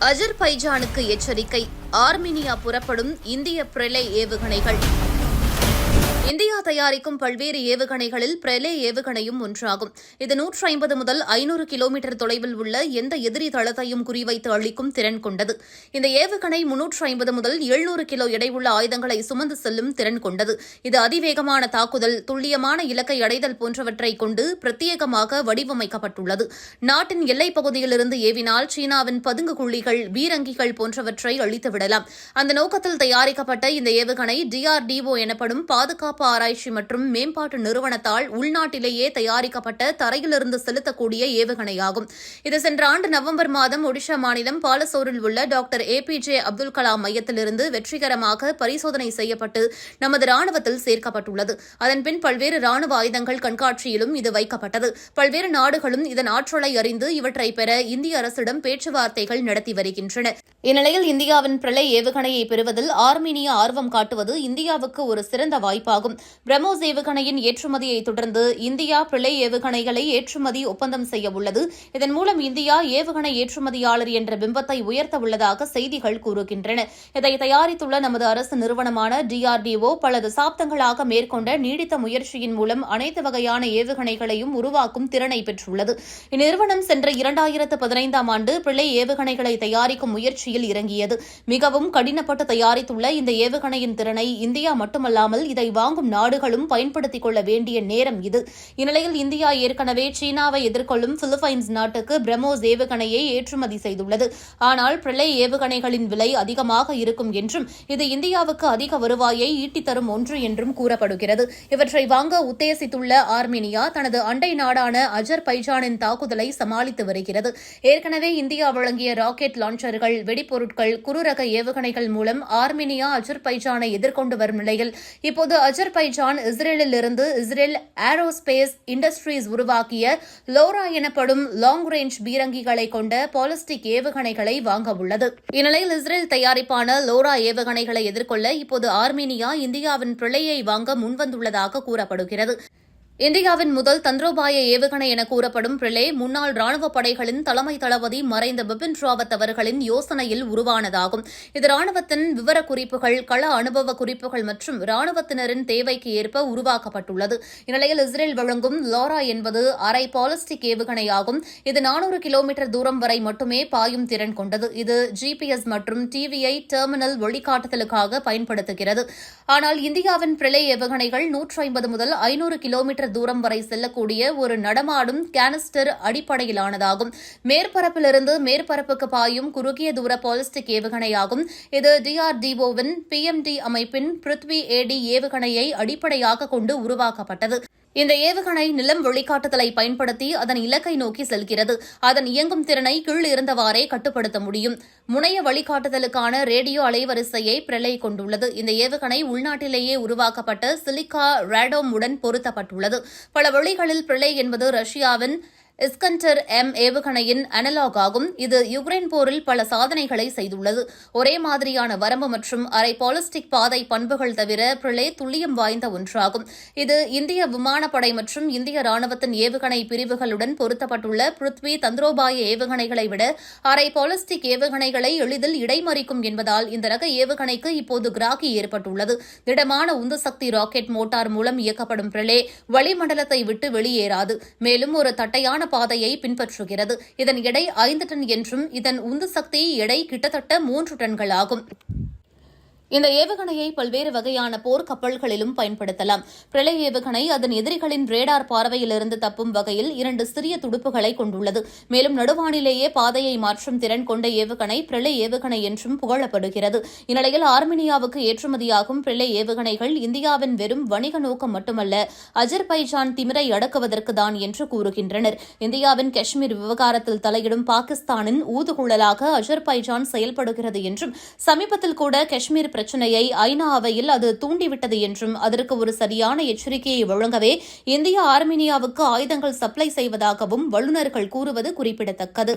அஜர்பைஜானுக்கு எச்சரிக்கை. ஆர்மீனியா புறப்படும் இந்திய பிரலை ஏவுகணைகள். இந்தியா தயாரிக்கும் பல்வேறு ஏவுகணைகளில் பிரலே ஏவுகணையும் ஒன்றாகும். இது நூற்று ஐம்பது முதல் ஐநூறு கிலோமீட்டர் தொலைவில் உள்ள எந்த எதிரி தளத்தையும் குறிவைத்து அளிக்கும் திறன் கொண்டது. இந்த ஏவுகணை முன்னூற்று ஐம்பது முதல் எழுநூறு கிலோ எடையுள்ள ஆயுதங்களை சுமந்து செல்லும் திறன் கொண்டது. இது அதிவேகமான தாக்குதல் துல்லியமான இலக்கை அடைதல் போன்றவற்றை கொண்டு பிரத்யேகமாக வடிவமைக்கப்பட்டுள்ளது. நாட்டின் எல்லைப் பகுதியிலிருந்து ஏவினால் சீனாவின் பதுங்கு குழிகள் பீரங்கிகள் போன்றவற்றை அழித்துவிடலாம். அந்த நோக்கத்தில் தயாரிக்கப்பட்ட இந்த ஏவுகணை டிஆர்டிஓ எனப்படும் பாதுகாப்பு ஆராய்ச்சி மற்றும் மேம்பாட்டு நிறுவனத்தால் உள்நாட்டிலேயே தயாரிக்கப்பட்ட தரையிலிருந்து செலுத்தக்கூடிய ஏவுகணையாகும். இது சென்ற ஆண்டு நவம்பர் மாதம் ஒடிஷா மாநிலம் பாலசோரில் உள்ள doctor A P J Abdul Kalam மையத்திலிருந்து வெற்றிகரமாக பரிசோதனை செய்யப்பட்டு நமது ராணுவத்தில் சேர்க்கப்பட்டுள்ளது. அதன்பின் பல்வேறு ராணுவ ஆயுதங்கள் கண்காட்சியிலும் இது வைக்கப்பட்டது. பல்வேறு நாடுகளும் இதன் ஆற்றலை அறிந்து இவற்றை பெற இந்திய அரசிடம் பேச்சுவார்த்தைகள் நடத்தி வருகின்றன. இந்நிலையில் இந்தியாவின் பிரளை ஏவுகணையை பெறுவதில் ஆர்மீனியா ஆர்வம் காட்டுவது இந்தியாவுக்கு ஒரு சிறந்த வாய்ப்பாகும். பிரம்மோஸ் ஏவுகணையின் ஏற்றுமதியை தொடர்ந்து இந்தியா பிள்ளை ஏவுகணைகளை ஏற்றுமதி ஒப்பந்தம் செய்ய உள்ளது. இதன் மூலம் இந்தியா ஏவுகணை ஏற்றுமதியாளர் என்ற பிம்பத்தை உயர்த்த உள்ளதாக செய்திகள் கூறுகின்றன. இதை தயாரித்துள்ள நமது அரசு நிறுவனமான டிஆர்டிஓ பல தசாப்தங்களாக மேற்கொண்ட நீடித்த முயற்சியின் மூலம் அனைத்து வகையான ஏவுகணைகளையும் உருவாக்கும் திறனை பெற்றுள்ளது. இந்நிறுவனம் சென்ற இரண்டாயிரத்து பதினைந்தாம் ஆண்டு பிள்ளை ஏவுகணைகளை தயாரிக்கும் முயற்சியில் இறங்கியது. மிகவும் கடினப்பட்டு தயாரித்துள்ள இந்த ஏவுகணையின் திறனை இந்தியா மட்டுமல்லாமல் இதை வாங்கும் நாடுகளும் பயன்படுத்திக் கொள்ள வேண்டிய நேரம் இது. இந்நிலையில் இந்தியா ஏற்கனவே சீனாவை எதிர்கொள்ளும் பிலிப்பைன்ஸ் நாட்டுக்கு பிரம்மோஸ் ஏவுகணையை ஏற்றுமதி செய்துள்ளது. ஆனால் பிரளை ஏவுகணைகளின் விலை அதிகமாக இருக்கும் என்றும் இது இந்தியாவுக்கு அதிக வருவாயை ஈட்டித்தரும் ஒன்று என்றும் கூறப்படுகிறது. இவற்றை வாங்க உத்தேசித்துள்ள ஆர்மீனியா தனது அண்டை நாடான அஜர் பைஜானின் தாக்குதலை சமாளித்து வருகிறது. ஏற்கனவே இந்தியா வழங்கிய ராக்கெட் லான்ச்சர்கள் வெடிப்பொருட்கள் குறுரக ஏவுகணைகள் மூலம் ஆர்மீனியா அஜர் பைஜானை எதிர்கொண்டு வரும் நிலையில் இப்போது அஜர் அஜர்பைஜான் இஸ்ரேலிலிருந்து இஸ்ரேல் ஏரோஸ்பேஸ் இண்டஸ்ட்ரீஸ் உருவாக்கிய லோரா எனப்படும் லாங் ரேஞ்ச் பீரங்கிகளை கொண்ட பாலிஸ்டிக் ஏவுகணைகளை வாங்க உள்ளது. இந்நிலையில் இஸ்ரேல் தயாரிப்பான லோரா ஏவுகணைகளை எதிர்கொள்ள இப்போது ஆர்மீனியா இந்தியாவின் பிள்ளையை வாங்க முன்வந்துள்ளதாக கூறப்படுகிறது. இந்தியாவின் முதல் தந்திரோபாய ஏவுகணை என கூறப்படும் பிரிலே முன்னாள் ராணுவ படைகளின் தலைமை தளபதி மறைந்த பிபின் ராவத் அவர்களின் யோசனையில் உருவானதாகும். இது ராணுவத்தின் விவரக்குறிப்புகள் கள அனுபவ குறிப்புகள் மற்றும் ராணுவத்தினரின் தேவைக்கு ஏற்ப உருவாக்கப்பட்டுள்ளது. இந்நிலையில் இஸ்ரேல் வழங்கும் லோரா என்பது அரை பாலிஸ்டிக் ஏவுகணையாகும். இது நானூறு கிலோமீட்டர் தூரம் வரை மட்டுமே பாயும் திறன் கொண்டது. இது ஜிபிஎஸ் மற்றும் டிவிஐ டெர்மினல் வழிகாட்டுதலுக்காக பயன்படுத்துகிறது. ஆனால் இந்தியாவின் பிரிலே ஏவுகணைகள் நூற்று ஐம்பது முதல் ஐநூறு கிலோமீட்டர் தூரம் வரை செல்லக்கூடிய ஒரு நடமாடும் கேனிஸ்டர் அடிப்படையிலானதாகும். மேற்பரப்பிலிருந்து மேற்பரப்புக்கு பாயும் குறுகிய தூர பாலிஸ்டிக் ஏவுகணையாகும். இது டிஆர்டிஓவின் பிஎம்டி அமைப்பின் பிருத்வி ஏடி ஏவுகணையை அடிப்படையாக கொண்டு உருவாக்கப்பட்டது. இந்த ஏவுகணை நிலம் வெளிக்காட்டுதலை பயன்படுத்தி அதன் இலக்கை நோக்கி செல்கிறது. அதன் இயங்கும் திறனை கீழ் இருந்தவாறே கட்டுப்படுத்த முடியும். முனைய வழிகாட்டுதலுக்கான ரேடியோ அலைவரிசையை பிரலை கொண்டுள்ளது. இந்த ஏவுகணை உள்நாட்டிலேயே உருவாக்கப்பட்ட சிலிக்கா ரேடோம் உடன் பொருத்தப்பட்டுள்ளது. பல வழிகளில் பிரலை என்பது ரஷ்யாவின் இஸ்கண்டர் எம். ஏவுகணையின் அனலாக் ஆகும். இது யுக்ரைன் போரில் பல சாதனைகளை செய்துள்ளது. ஒரே மாதிரியான வரம்பு மற்றும் அரை பாலிஸ்டிக் பாதை பண்புகள் தவிர பிள்ளை துல்லியம் வாய்ந்த ஒன்றாகும். இது இந்திய விமானப்படை மற்றும் இந்திய ராணுவத்தின் ஏவுகணை பிரிவுகளுடன் பொருத்தப்பட்டுள்ள பிருத்வி தந்திரோபாய ஏவுகணைகளை விட அரை பாலிஸ்டிக் ஏவுகணைகளை எளிதில் இடைமறிக்கும் என்பதால் இந்த ரக ஏவுகணைக்கு இப்போது கிராக்கி ஏற்பட்டுள்ளது. திடமான உந்து சக்தி ராக்கெட் மோட்டார் மூலம் இயக்கப்படும் பிரிலே வளிமண்டலத்தை விட்டு வெளியேறாது. மேலும் ஒரு தட்டையான பாதையை பின்பற்றுகிறது. இதன் எடை ஐந்து டன் என்றும் இதன் உந்து சக்தி எடை கிட்டத்தட்ட மூன்று டன்கள் ஆகும் இந்த ஏவுகணையை பல்வேறு வகையான போர் கப்பல்களிலும் பயன்படுத்தலாம். பிரளய ஏவுகணை அதன் எதிரிகளின் ரேடார் பார்வையிலிருந்து தப்பும் வகையில் இரண்டு சிறிய துடுப்புகளை கொண்டுள்ளது. மேலும் நடுவானிலேயே பாதையை மாற்றும் திறன் கொண்ட ஏவுகணை பிரளய ஏவுகணை என்றும் புகழப்படுகிறது. இந்நிலையில் ஆர்மீனியாவுக்கு ஏற்றுமதியாகும் பிரளய ஏவுகணைகள் இந்தியாவின் வெறும் வணிக நோக்கம் மட்டுமல்ல அஜர்பைஜான் திமிரை அடக்குவதற்கு தான் என்று கூறுகின்றனர். இந்தியாவின் காஷ்மீர் விவகாரத்தில் தலையிடும் பாகிஸ்தானின் ஊதுகுழலாக அஜர்பைஜான் செயல்படுகிறது என்றும் சமீபத்தில் கூட காஷ்மீர் பிரச்சினையை ஐநா அவையில் அது தூண்டிவிட்டது என்றும் அதற்கு ஒரு சரியான எச்சரிக்கையை வழங்கவே இந்தியா ஆர்மீனியாவுக்கு ஆயுதங்கள் சப்ளை செய்வதாகவும் வல்லுநர்கள் கூறுவது குறிப்பிடத்தக்கது.